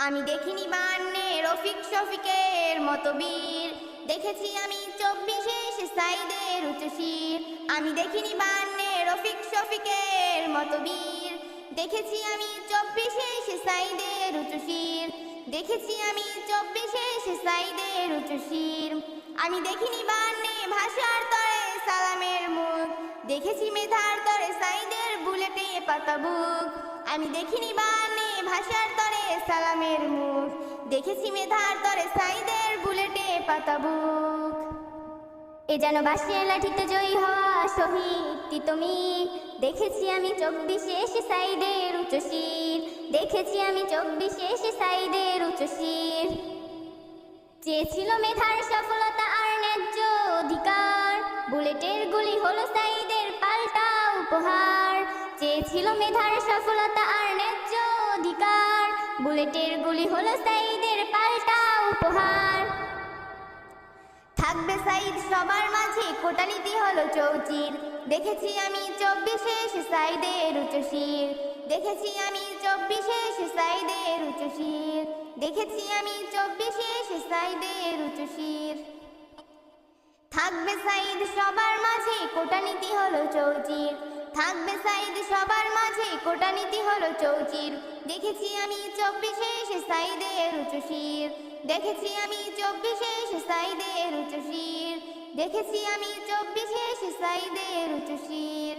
আমি দেখিনি বান্নে রফিক শফিকের মতো বীর। দেখেছি আমি চব্বিশে সাইদের উচ্চশির আমি দেখিনি বান্নে রফিক শফিকের মতো বীর। দেখেছি আমি চব্বিশে সাইদের উচ্চশির দেখেছি আমি চব্বিশে সাইদের উচ্চশির আমি দেখিনি বান্নে ভাষার তরে সালামের মুখ। দেখেছি মেধার তরে সাইদের বুলেটে পাতা বুক। আমি দেখিনি বানে ভাষার তরে সালামের মুখ। দেখেছি মেধার তরে সাইদের বুলেটে পাতা বুক। এ যেন বাসিয়ে লাঠিতে জয়ী হওয়া শহীদ তুমি? দেখেছি আমি চব্বিশে এসে সাইদের উচ্চশির। দেখেছি আমি চব্বিশে এসে সাইদের উচ্চশির। চেয়েছিল মেধার সফলতা আর ন্যায্য অধিকার। বুলেটের গুলি হলো সাইদের পাল্টা উপহার। চেয়েছিল মেধার সফলতা আর ন্যায্য অধিকার। বুলেটের গুলি হলো সাইদের পাল্টা উপহার। থাকবে সাইদ সবার মাঝে, কোটানীতি হলো চৌচির। দেখেছি আমি চব্বিশে সাইদের উচ্চশির। দেখেছি আমি চব্বিশে সাইদের উচ্চশির। দেখেছি আমি চব্বিশে সাইদের উচ্চশির। থাকবে সাইদ সবার মাঝে, কোটানীতি হলো চৌচির। থাকবে সাইদ সবার মাঝে কোটানীতি হলো চৌচির। দেখেছি আমি চব্বিশে সাইদের উচ্চশির। দেখেছি আমি চব্বিশে সে সাইদের উচ্চশির। দেখেছি আমি চব্বিশে এসে সাইদের উচ্চশির।